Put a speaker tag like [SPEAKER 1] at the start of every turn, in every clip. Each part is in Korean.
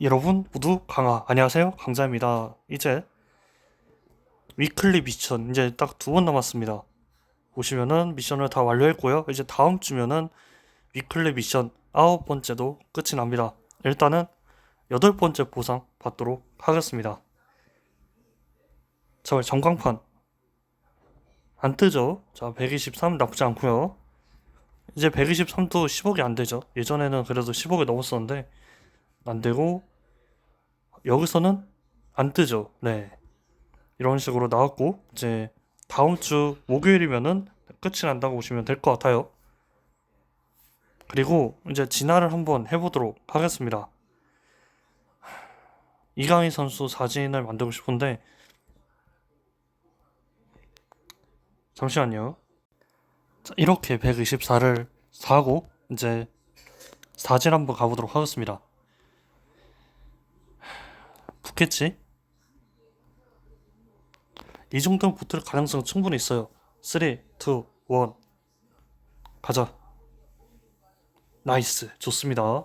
[SPEAKER 1] 여러분 모두 강아 안녕하세요. 강자입니다. 이제 위클리 미션 이제 딱 두 번 남았습니다. 보시면은 미션을 다 완료했고요. 이제 다음 주면은 위클리 미션 아홉 번째도 끝이 납니다. 일단은 여덟 번째 보상 받도록 하겠습니다. 자 전광판. 안 뜨죠? 자 123 나쁘지 않고요. 이제 123도 10억이 안 되죠. 예전에는 그래도 10억이 넘었었는데 안 되고 여기서는 안 뜨죠. 네. 이런 식으로 나왔고 이제 다음 주 목요일이면은 끝이 난다고 보시면 될 것 같아요. 그리고 이제 진화를 한번 해보도록 하겠습니다. 이강인 선수 사진을 만들고 싶은데 잠시만요. 자, 이렇게 124를 사고 이제 사진 한번 가보도록 하겠습니다. 붙겠지? 이 정도면 붙을 가능성 충분히 있어요. 3, 2, 1 가자. 나이스 좋습니다.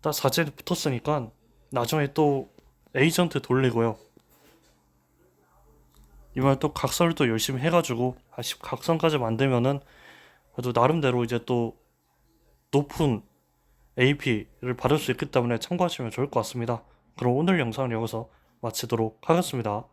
[SPEAKER 1] 딱 사진이 붙었으니까 나중에 또 에이전트 돌리고요. 이번에 또 각설도 열심히 해가지고 한 10각선까지 만들면은 그래도 나름대로 이제 또 높은 AP를 받을 수 있기 때문에 참고하시면 좋을 것 같습니다. 그럼 오늘 영상은 여기서 마치도록 하겠습니다.